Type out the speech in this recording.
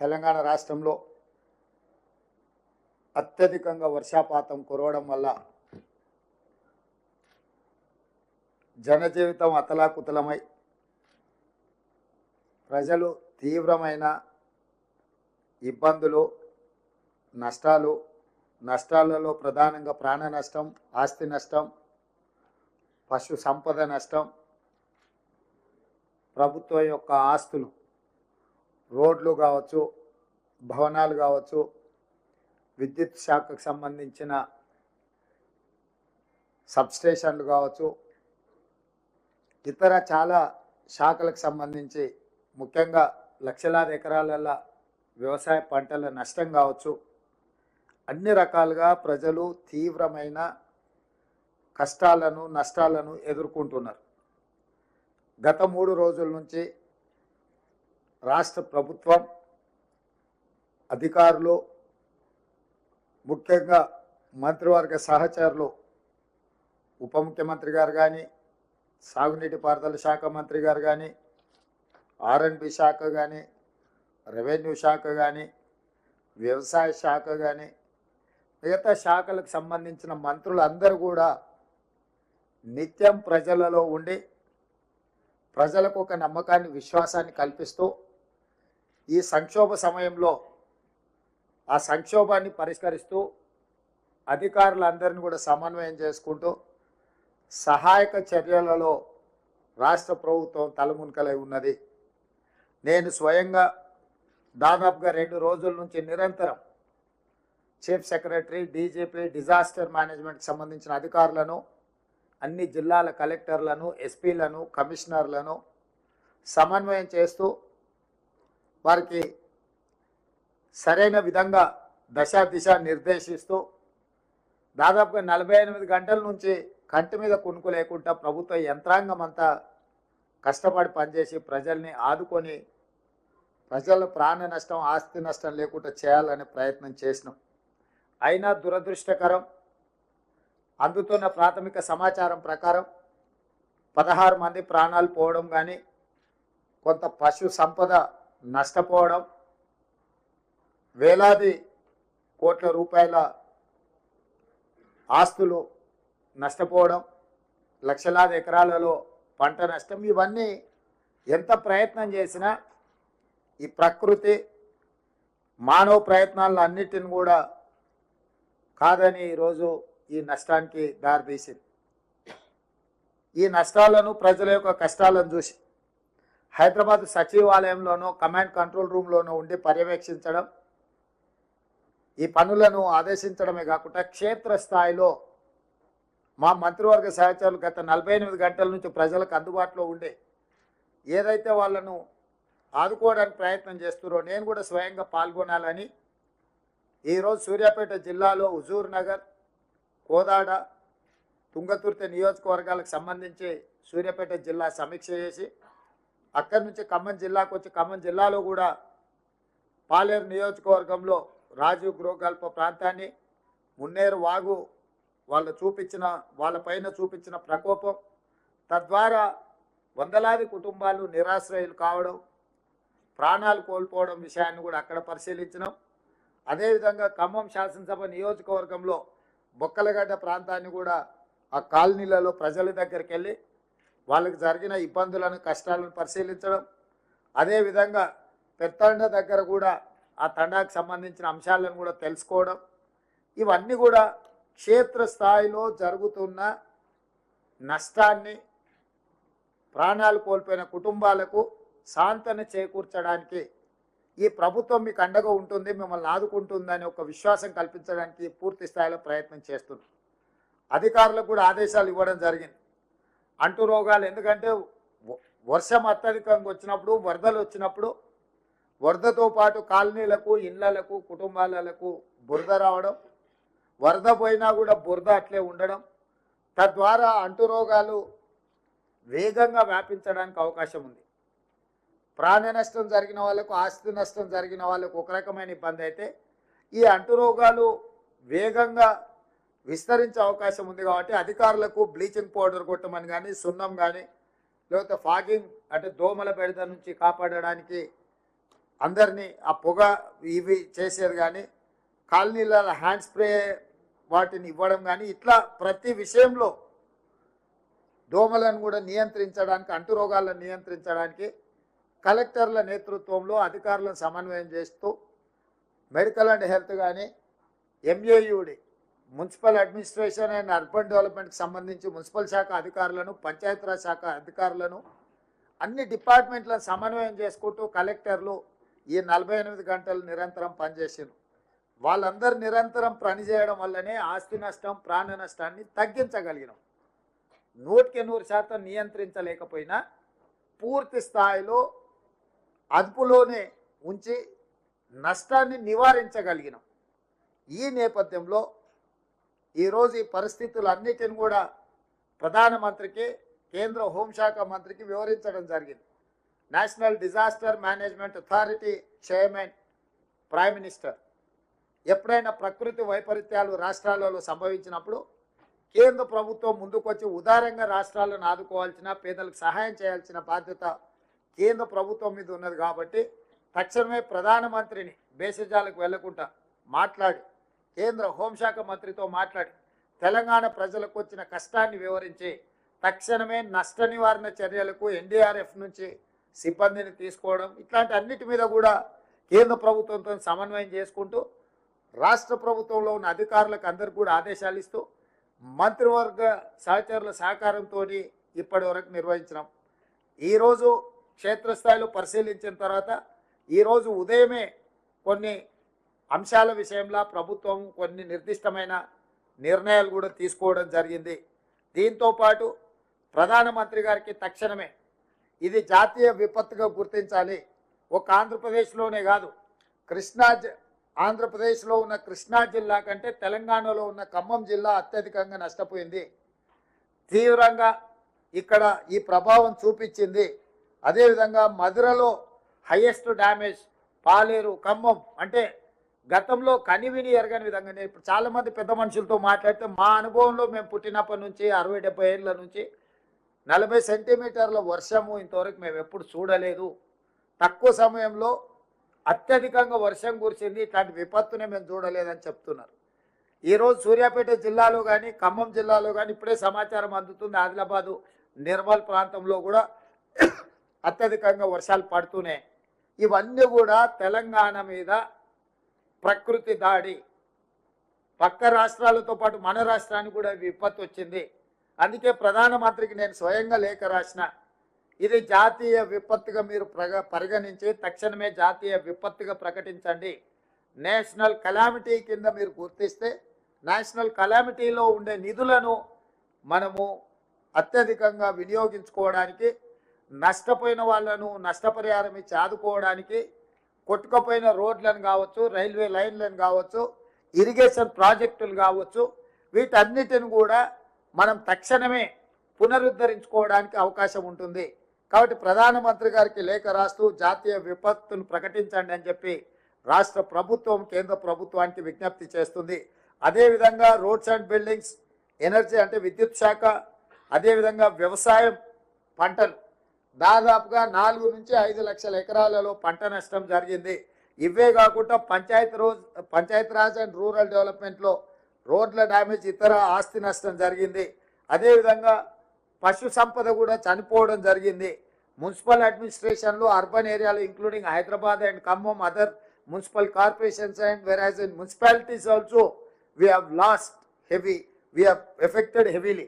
తెలంగాణ రాష్ట్రంలో అత్యధికంగా వర్షాపాతం కురవడం వల్ల జనజీవితం అతలాకుతలమై ప్రజలు తీవ్రమైన ఇబ్బందులు నష్టాలు నష్టాలలో ప్రధానంగా ప్రాణ నష్టం ఆస్తి నష్టం పశు సంపద నష్టం ప్రభుత్వం యొక్క ఆస్తులు రోడ్లు కావచ్చు భవనాలు కావచ్చు విద్యుత్ శాఖకు సంబంధించిన సబ్స్టేషన్లు కావచ్చు ఇతర చాలా శాఖలకు సంబంధించి ముఖ్యంగా లక్షలాది ఎకరాలలో వ్యవసాయ పంటల నష్టం కావచ్చు. అన్ని రకాలుగా ప్రజలు తీవ్రమైన కష్టాలను నష్టాలను ఎదుర్కొంటున్నారు. గత మూడు రోజుల నుంచి రాష్ట్ర ప్రభుత్వం అధికారులు ముఖ్యంగా మంత్రివర్గ సహచరులు ఉప ముఖ్యమంత్రి గారు కానీ సాగునీటి పారుదల శాఖ మంత్రి గారు కానీ ఆర్ఎండ్బి శాఖ కానీ రెవెన్యూ శాఖ కానీ వ్యవసాయ శాఖ కానీ మిగతా శాఖలకు సంబంధించిన మంత్రులందరూ కూడా నిత్యం ప్రజలలో ఉండి ప్రజలకు ఒక నమ్మకాన్ని విశ్వాసాన్ని కల్పిస్తూ ఈ సంక్షోభ సమయంలో ఆ సంక్షోభాన్ని పరిష్కరిస్తూ అధికారులందరిని కూడా సమన్వయం చేసుకుంటూ సహాయక చర్యలలో రాష్ట్ర ప్రభుత్వం తలమునకలై ఉన్నది. నేను స్వయంగా దాదాపుగా రెండు రోజుల నుంచి నిరంతరం చీఫ్ సెక్రటరీ డీజీపీ డిజాస్టర్ మేనేజ్మెంట్కి సంబంధించిన అధికారులను అన్ని జిల్లాల కలెక్టర్లను ఎస్పీలను కమిషనర్లను సమన్వయం చేస్తూ వారికి సరైన విధంగా దశ దిశ నిర్దేశిస్తూ దాదాపుగా నలభై ఎనిమిది గంటల నుంచి కంటి మీద కునుకు లేకుండా ప్రభుత్వ యంత్రాంగం అంతా కష్టపడి పనిచేసి ప్రజల్ని ఆదుకొని ప్రజల ప్రాణ నష్టం ఆస్తి నష్టం లేకుండా చేయాలనే ప్రయత్నం చేసినాం. అయినా దురదృష్టకరం అందుతున్న ప్రాథమిక సమాచారం ప్రకారం పదహారు మంది ప్రాణాలు పోవడం కానీ కొంత పశు సంపద నష్టపోవడం వేలాది కోట్ల రూపాయల ఆస్తులు నష్టపోవడం లక్షలాది ఎకరాలలో పంట నష్టం ఇవన్నీ ఎంత ప్రయత్నం చేసినా ఈ ప్రకృతి మానవ ప్రయత్నాలను అన్నిటిని కూడా కాదని ఈరోజు ఈ నష్టానికి దారితీసింది. ఈ నష్టాలను ప్రజల యొక్క కష్టాలను చూసి హైదరాబాద్ సచివాలయంలోనూ కమాండ్ కంట్రోల్ రూమ్లోనూ ఉండి పర్యవేక్షించడం ఈ పనులను ఆదేశించడమే కాకుండా క్షేత్రస్థాయిలో మా మంత్రివర్గ సహచరులు గత నలభై ఎనిమిది గంటల నుంచి ప్రజలకు అందుబాటులో ఉండే ఏదైతే వాళ్ళను ఆదుకోవడానికి ప్రయత్నం చేస్తున్నారో నేను కూడా స్వయంగా పాల్గొనాలని ఈరోజు సూర్యాపేట జిల్లాలో హుజూర్ నగర్ కోదాడ తుంగతుర్తి నియోజకవర్గాలకు సంబంధించి సూర్యాపేట జిల్లా సమీక్ష చేసి అక్కడి నుంచి ఖమ్మం జిల్లాకు వచ్చి ఖమ్మం జిల్లాలో కూడా పాలేరు నియోజకవర్గంలో రాజీవ్ గృహకల్ప ప్రాంతాన్ని మున్నేరు వాగు వాళ్ళు చూపించిన వాళ్ళపైన చూపించిన ప్రకోపం తద్వారా వందలాది కుటుంబాలు నిరాశ్రయులు కావడం ప్రాణాలు కోల్పోవడం విషయాన్ని కూడా అక్కడ పరిశీలించినాం. అదేవిధంగా ఖమ్మం శాసనసభ నియోజకవర్గంలో బొక్కలగడ్డ ప్రాంతాన్ని కూడా ఆ కాలనీలలో ప్రజల దగ్గరికి వెళ్ళి వాళ్ళకి జరిగిన ఇబ్బందులను కష్టాలను పరిశీలించడం. అదేవిధంగా పెత్తండ దగ్గర కూడా ఆ తండాకు సంబంధించిన అంశాలను కూడా తెలుసుకోవడం. ఇవన్నీ కూడా క్షేత్రస్థాయిలో జరుగుతున్న నష్టాన్ని ప్రాణాలు కోల్పోయిన కుటుంబాలకు సాంతన చేకూర్చడానికి ఈ ప్రభుత్వం మీకు అండగా ఉంటుంది మిమ్మల్ని ఆదుకుంటుందని ఒక విశ్వాసం కల్పించడానికి పూర్తి స్థాయిలో ప్రయత్నం చేస్తుంది అధికారులకు కూడా ఆదేశాలు ఇవ్వడం జరిగింది. అంటు రోగాలు. ఎందుకంటే వ- వర్షం అత్యధికంగా వచ్చినప్పుడు వరదలు వచ్చినప్పుడు వరదతో పాటు కాలనీలకు ఇళ్ళకు కుటుంబాలకు బురద రావడం వరద పోయినా కూడా బురద అట్లే ఉండడం తద్వారా అంటు రోగాలు వేగంగా వ్యాపించడానికి అవకాశం ఉంది. ప్రాణ నష్టం జరిగిన వాళ్ళకు ఆస్తి నష్టం జరిగిన వాళ్ళకు ఒక రకమైన ఇబ్బంది అయితే ఈ అంటు రోగాలు వేగంగా విస్తరించే అవకాశం ఉంది కాబట్టి అధికారులకు బ్లీచింగ్ పౌడర్ కొట్టమని కానీ సున్నం కానీ లేకపోతే ఫాగింగ్ అంటే దోమల బెడద నుంచి కాపాడడానికి అందరినీ ఆ పొగ ఇవి చేసేది కానీ కాలనీల హ్యాండ్ స్ప్రే వాటిని ఇవ్వడం కానీ ఇట్లా ప్రతి విషయంలో దోమలను కూడా నియంత్రించడానికి అంటురోగాలను నియంత్రించడానికి కలెక్టర్ల నేతృత్వంలో అధికారులను సమన్వయం చేస్తూ మెడికల్ అండ్ హెల్త్ కానీ MAUD municipal administration and urban డెవలప్మెంట్కి సంబంధించి మున్సిపల్ శాఖ అధికారులను పంచాయతీరాజ్ శాఖ అధికారులను అన్ని డిపార్ట్మెంట్లను సమన్వయం చేసుకుంటూ కలెక్టర్లు ఈ నలభై ఎనిమిది గంటలు నిరంతరం పనిచేసారు వాళ్ళందరూ నిరంతరం పనిచేయడం వల్లనే ఆస్తి నష్టం ప్రాణ నష్టాన్ని తగ్గించగలిగినాం. నూటికి నూరు శాతం నియంత్రించలేకపోయినా పూర్తి స్థాయిలో అదుపులోనే ఉంచి నష్టాన్ని నివారించగలిగినాం. ఈ నేపథ్యంలో ఈరోజు ఈ పరిస్థితులన్నిటిని కూడా ప్రధానమంత్రికి కేంద్ర హోంశాఖ మంత్రికి వివరించడం జరిగింది. National disaster management authority chairman prime minister ఎప్పుడైనా ప్రకృతి వైపరీత్యాలు రాష్ట్రాలలో సంభవించినప్పుడు కేంద్ర ప్రభుత్వం ముందుకొచ్చి ఉదారంగా రాష్ట్రాలను ఆదుకోవాల్సిన పేదలకు సహాయం చేయాల్సిన బాధ్యత కేంద్ర ప్రభుత్వం మీద ఉన్నది కాబట్టి తక్షణమే ప్రధానమంత్రిని బేసిజాలకు వెళ్ళకుండా మాట్లాడి కేంద్ర హోంశాఖ మంత్రితో మాట్లాడి తెలంగాణ ప్రజలకు వచ్చిన కష్టాన్ని వివరించి తక్షణమే నష్ట నివారణ చర్యలకు ఎన్డీఆర్ఎఫ్ నుంచి సిబ్బందిని తీసుకోవడం ఇట్లాంటి అన్నిటి మీద కూడా కేంద్ర ప్రభుత్వంతో సమన్వయం చేసుకుంటూ రాష్ట్ర ప్రభుత్వంలో ఉన్న అధికారులకు అందరికీ కూడా ఆదేశాలు ఇస్తూ మంత్రివర్గ సహచరుల సహకారంతో ఇప్పటి వరకు నిర్వహించినాం. ఈరోజు క్షేత్రస్థాయిలో పరిశీలించిన తర్వాత ఈరోజు ఉదయమే కొన్ని అంశాల విషయంలో ప్రభుత్వం కొన్ని నిర్దిష్టమైన నిర్ణయాలు కూడా తీసుకోవడం జరిగింది. దీంతో పాటు ప్రధానమంత్రి గారికి తక్షణమే ఇది జాతీయ విపత్తుగా గుర్తించాలి. ఒక ఆంధ్రప్రదేశ్లోనే కాదు కృష్ణా జ- ఆంధ్రప్రదేశ్లో ఉన్న కృష్ణా జిల్లా కంటే తెలంగాణలో ఉన్న ఖమ్మం జిల్లా అత్యధికంగా నష్టపోయింది. తీవ్రంగా ఇక్కడ ఈ ప్రభావం చూపించింది. అదేవిధంగా మధురలో హయ్యెస్ట్ డ్యామేజ్ పాలేరు ఖమ్మం అంటే గతంలో కనివిని ఎరగని విధంగానే ఇప్పుడు చాలామంది పెద్ద మనుషులతో మాట్లాడితే మా అనుభవంలో మేము పుట్టినప్పటి నుంచి అరవై డెబ్బై ఏళ్ళ నుంచి నలభై సెంటీమీటర్ల వర్షము ఇంతవరకు మేము ఎప్పుడు చూడలేదు. తక్కువ సమయంలో అత్యధికంగా వర్షం కురిసింది. ఇట్లాంటి విపత్తునే మేము చూడలేదని చెప్తున్నారు. ఈరోజు సూర్యాపేట జిల్లాలో కానీ ఖమ్మం జిల్లాలో కానీ ఇప్పుడే సమాచారం అందుతుంది. ఆదిలాబాదు నిర్మల్ ప్రాంతంలో కూడా అత్యధికంగా వర్షాలు పడుతూనే ఇవన్నీ కూడా తెలంగాణ మీద ప్రకృతి దాడి. పక్క రాష్ట్రాలతో పాటు మన రాష్ట్రానికి కూడా విపత్తు వచ్చింది. అందుకే ప్రధానమంత్రికి నేను స్వయంగా లేఖ రాసిన. ఇది జాతీయ విపత్తుగా మీరు ప్రగ పరిగణించి తక్షణమే జాతీయ విపత్తుగా ప్రకటించండి. నేషనల్ కలామిటీ కింద మీరు గుర్తిస్తే నేషనల్ కలామిటీలో ఉండే నిధులను మనము అత్యధికంగా వినియోగించుకోవడానికి నష్టపోయిన వాళ్ళను నష్టపరిహారం ఇచ్చి ఆదుకోవడానికి కొట్టుకుపోయిన రోడ్లను కావచ్చు రైల్వే లైన్లను కావచ్చు ఇరిగేషన్ ప్రాజెక్టులు కావచ్చు వీటన్నిటిని కూడా మనం తక్షణమే పునరుద్ధరించుకోవడానికి అవకాశం ఉంటుంది. కాబట్టి ప్రధానమంత్రి గారికి లేఖ రాస్తూ జాతీయ విపత్తును ప్రకటించండి అని చెప్పి రాష్ట్ర ప్రభుత్వం కేంద్ర ప్రభుత్వానికి విజ్ఞప్తి చేస్తుంది. అదేవిధంగా రోడ్స్ అండ్ బిల్డింగ్స్ ఎనర్జీ అంటే విద్యుత్ శాఖ అదేవిధంగా వ్యవసాయం పంటలు దాదాపుగా నాలుగు నుంచి ఐదు లక్షల ఎకరాలలో పంట నష్టం జరిగింది. ఇవే కాకుండా పంచాయత్ రోజ్ పంచాయతీరాజ్ అండ్ రూరల్ డెవలప్మెంట్లో రోడ్ల డ్యామేజ్ ఇతర ఆస్తి నష్టం జరిగింది. అదేవిధంగా పశు సంపద కూడా చనిపోవడం జరిగింది. మున్సిపల్ అడ్మినిస్ట్రేషన్లో అర్బన్ ఏరియాలో including Hyderabad and Khammam other municipal corporations and వెరాజ్ and municipalities also we have lost heavy we have affected heavily